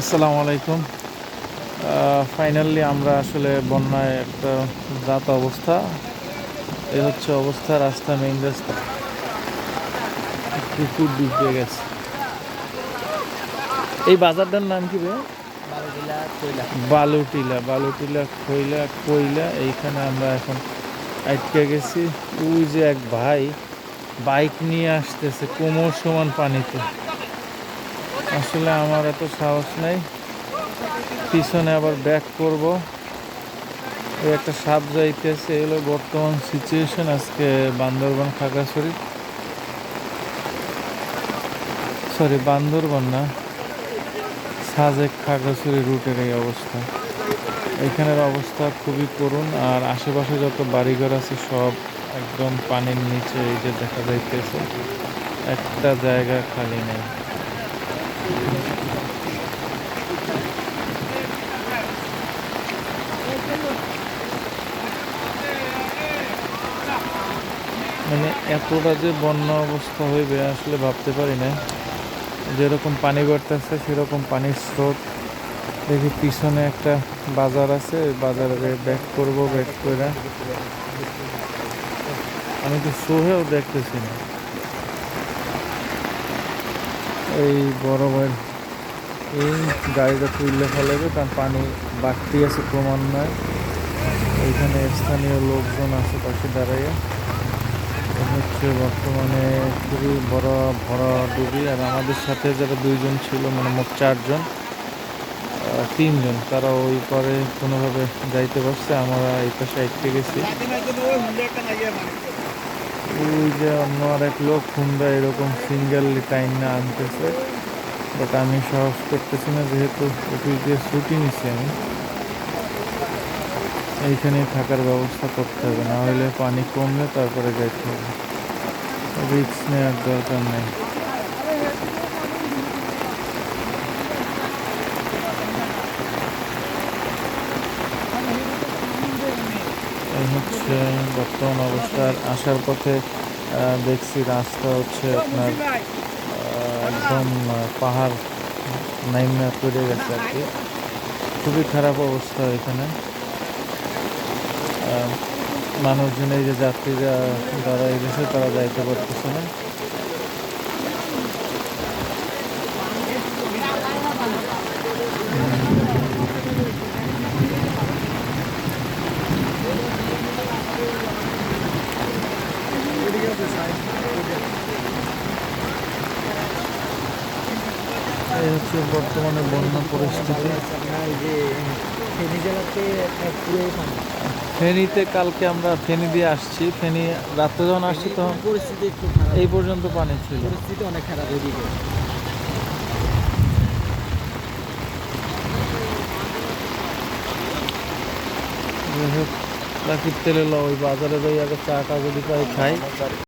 আসসালামু আলাইকুম। ফাইনালি আমরা আসলে বন্যায় একটা রাত অবস্থা। এ হচ্ছে অবস্থা রাস্তা মেইন রাস্তা। পুকুর ডুবে গেছে। এই বাজারটার নাম কি বালুটিলা বালুটিলা খইলা কইলা এইখানে আমরা এখন আটকে গেছি। ওই যে এক ভাই বাইক নিয়ে আসতেছে কোমর সমান পানিতে। আসলে আমার এত সাহস নাই। পিছনে আবার ব্যাক করব। ওই একটা সাপ যাইতেছে এগুলো বর্তমান সিচুয়েশন আজকে বান্দরবান খাগড়াছড়ি। সরি বান্দরবান না, সাজেক খাগড়াছড়ি রুটের এই অবস্থা। এখানের অবস্থা খুবই করুণ, আর আশেপাশে যত বাড়িঘর আছে সব একদম পানির নিচে এই যে দেখা যাইতেছে, একটা জায়গা খালি নেই। মানে এতটা যে বন্যা অবস্থা হইবে, আসলে ভাবতে পারি না। যেরকম পানি বাড়তেছে, সেরকম পানির স্রোত। দেখি পিছনে একটা বাজার আছে বাজারে ব্যাক করব, ব্যাক করে আমি তো সোহেও দেখতেছি না। এই বড় ভাই এই গাড়িটা তুললে ফেলাবে কারণ পানি বাড়তি আছে ক্রমান্বয়ে এইখানে স্থানীয় লোকজন আছে পাশে দাঁড়াইয়া। হচ্ছে বর্তমানে খুবই বড় ভরা ডুবি, আর আমাদের সাথে যারা দুইজন ছিল মানে মোট চারজন তিনজন, তারা ওই পরে কোনোভাবে যাইতে পারছে, আমরা এই পাশে আটকে গেছি। ওই যে অন্য আরেক লোক হুন্ডা এরকম সিঙ্গেল টাইম না আনতেছে বাট আমি সাহস করতেছি না, যেহেতু অফিস দিয়ে ছুটি নিচ্ছি আমি। এইখানেই থাকার ব্যবস্থা করতে হবে, না হলে পানি কমলে তারপরে যাইতে হবে। রিক্স নেওয়ার দরকার নেই। হচ্ছে, বর্তমান অবস্থার আসার পথে দেখছি রাস্তা হচ্ছে আপনার একদম পাহাড় নাইমা পড়ে গেছে আর কি। খুবই খারাপ অবস্থা এখানে। মানুষজন এই যে যাত্রীরা, যারা এসেছে তারা যাইতে পারতেছে না। এই হচ্ছে বর্তমানে বন্যা পরিস্থিতি। ফেনীতে কালকে আমরা ফেনী দিয়ে আসছি। ফেনী রাত্রে যখন আসছি তখন পরিস্থিতি এই পর্যন্ত পানি ছিল। পরিস্থিতি অনেক খারাপ হোক, প্রাকৃত তেলে ওই বাজারে যাই আগে চা টা যদি পাই খাই।